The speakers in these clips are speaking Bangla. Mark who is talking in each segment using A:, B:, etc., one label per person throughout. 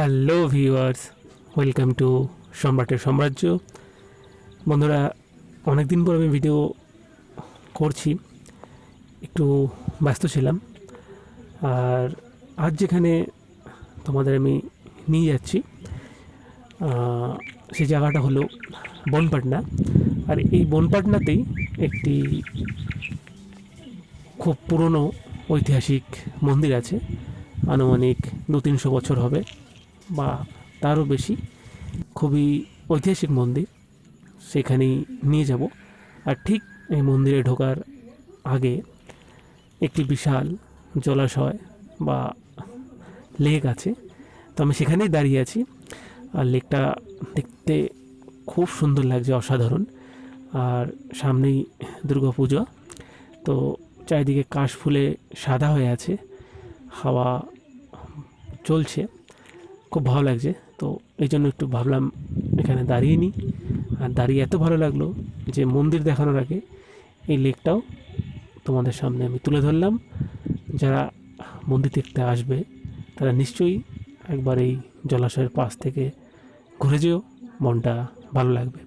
A: হ্যালো ভিউয়ার্স, ওয়েলকাম টু সম্রাটের সাম্রাজ্য। বন্ধুরা অনেক দিন পর আমি ভিডিও করছি, একটু ব্যস্ত ছিলাম। আর আজ যেখানে তোমাদের আমি নিয়ে যাচ্ছি সে জায়গাটা হলো বনপাটনা। আর এই বনপাটনাতেই একটি খুব পুরনো ঐতিহাসিক মন্দির আছে। আনুমানিক দু তিনশো বছর হবে। বা তারও বেশি, খুবই ঐতিহাসিক মন্দির, সেখানেই নিয়ে যাব। আর ঠিক এই মন্দিরে ঢোকার আগে একটি বিশাল জলাশয় বা লেক আছে, তো আমি সেখানেই দাঁড়িয়ে আছি। আর লেকটা দেখতে খুব সুন্দর লাগছে, অসাধারণ। আর সামনেই দুর্গা পুজো, তো চারিদিকে কাশ ফুলে সাদা হয়ে আছে, হাওয়া চলছে। খুব ভালো লাগছে। তো এই জন্য একটু ভাবলাম এখানে দাঁড়িয়ে নিই। আর দাঁড়িয়ে এত ভালো লাগল যে মন্দির দেখানোর আগে এই লেকটাও তোমাদের সামনে আমি তুলে ধরলাম। যারা মন্দির দেখতে আসবে, তারা নিশ্চয়ই একবার এই জলাশয়ের পাশ থেকে ঘুরে যেও, মনটা ভালো লাগবে।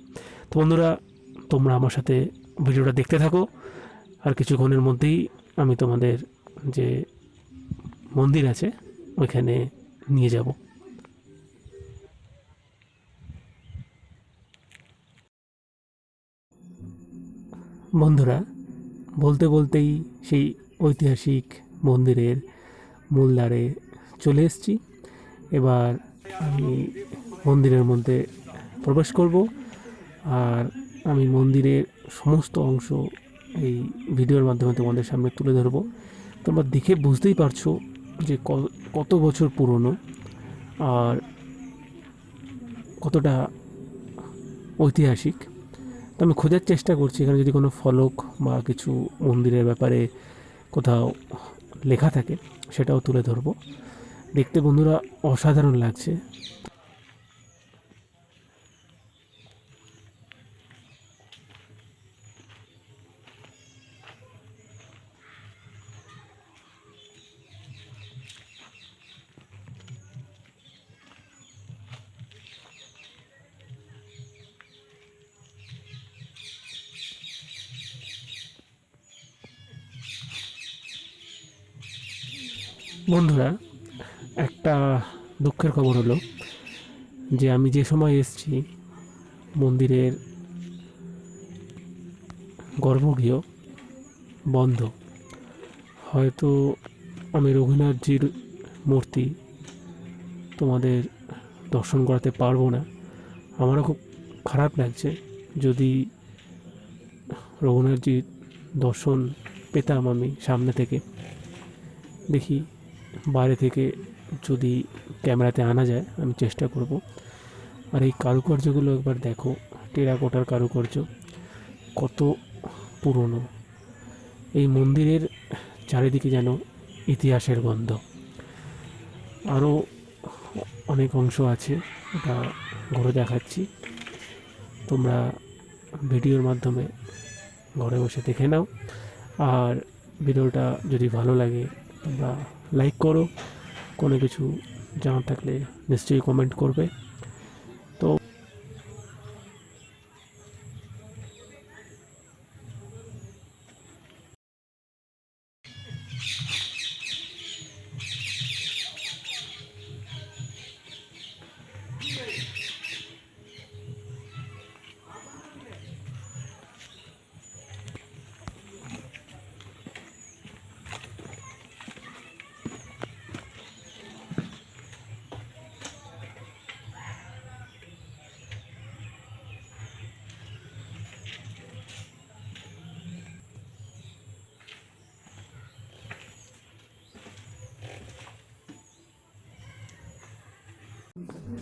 A: তো বন্ধুরা, তোমরা আমার সাথে ভিডিওটা দেখতে থাকো। আর কিছুক্ষণের মধ্যেই আমি তোমাদের যে মন্দির আছে, ওইখানে নিয়ে যাব। বন্ধুরা, বলতে বলতেই সেই ঐতিহাসিক মন্দিরের মূলদ্বারে চলে এসেছি। এবার আমি মন্দিরের মধ্যে প্রবেশ করব আর আমি মন্দিরের সমস্ত অংশ এই ভিডিওর মাধ্যমে তোমাদের সামনে তুলে ধরবো। তোমরা দেখে বুঝতেই পারছ যে কত বছর পুরনো আর কতটা ঐতিহাসিক। তো আমি খোঁজার চেষ্টা করছি। এখানে যদি কোনো ফলক বা কিছু মন্দিরের ব্যাপারে কোথাও লেখা থাকে, সেটাও তুলে ধরবো। দেখতে বন্ধুরা অসাধারণ লাগছে। বন্ধুরা একটা দুঃখের খবর হলো যে আমি যে সময় এসেছি মন্দিরের গর্ভগৃহ বন্ধ হয়তো আমি রঘুনাথজির মূর্তি তোমাদের দর্শন করাতে পারব না। আমারও খুব খারাপ লাগছে যদি রঘুনাথজির দর্শন পেতাম আমি সামনে থেকে। দেখি বাইরে থেকে যদি ক্যামেরাতে আনা যায়, আমি চেষ্টা করব। আর এই কারুকার্যগুলো একবার দেখো, টেরাকোটার কারুকার্য, কত পুরনো। এই মন্দিরের চারিদিকে যেন ইতিহাসের গন্ধ। আরও অনেক অংশ আছে ওটা ঘুরে দেখাচ্ছি। তোমরা ভিডিওর মাধ্যমে ঘরে বসে দেখে নাও। আর ভিডিওটা যদি ভালো লাগে তোমরা লাইক করো। কোনো কিছু জানা থাকলে নিশ্চয়ই কমেন্ট করবে। তো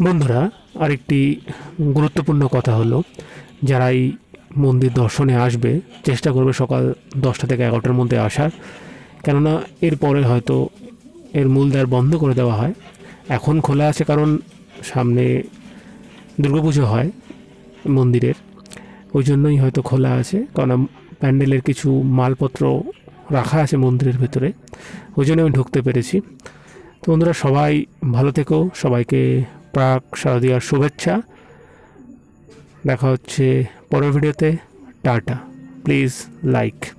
A: বন্ধুরা, আরেকটি গুরুত্বপূর্ণ কথা হলো, যারা এই মন্দির দর্শনে আসবে, চেষ্টা করবে সকাল দশটা থেকে এগারোটার মধ্যে আসার। কেননা এরপরে হয়তো এর মূল মূলদ্বার বন্ধ করে দেওয়া হয়। এখন খোলা আছে কারণ সামনে দুর্গাপুজো হয় মন্দিরের। ওই জন্যই হয়তো খোলা আছে কারণ প্যান্ডেলের কিছু মালপত্র রাখা আছে মন্দিরের ভেতরে। ওই জন্য আমি ঢুকতে পেরেছি। তো বন্ধুরা, সবাই ভালো থেকো, সবাইকে প্রাক শারদীয়ার শুভেচ্ছা। দেখা হচ্ছে পরের ভিডিওতে। টাটা। Please like.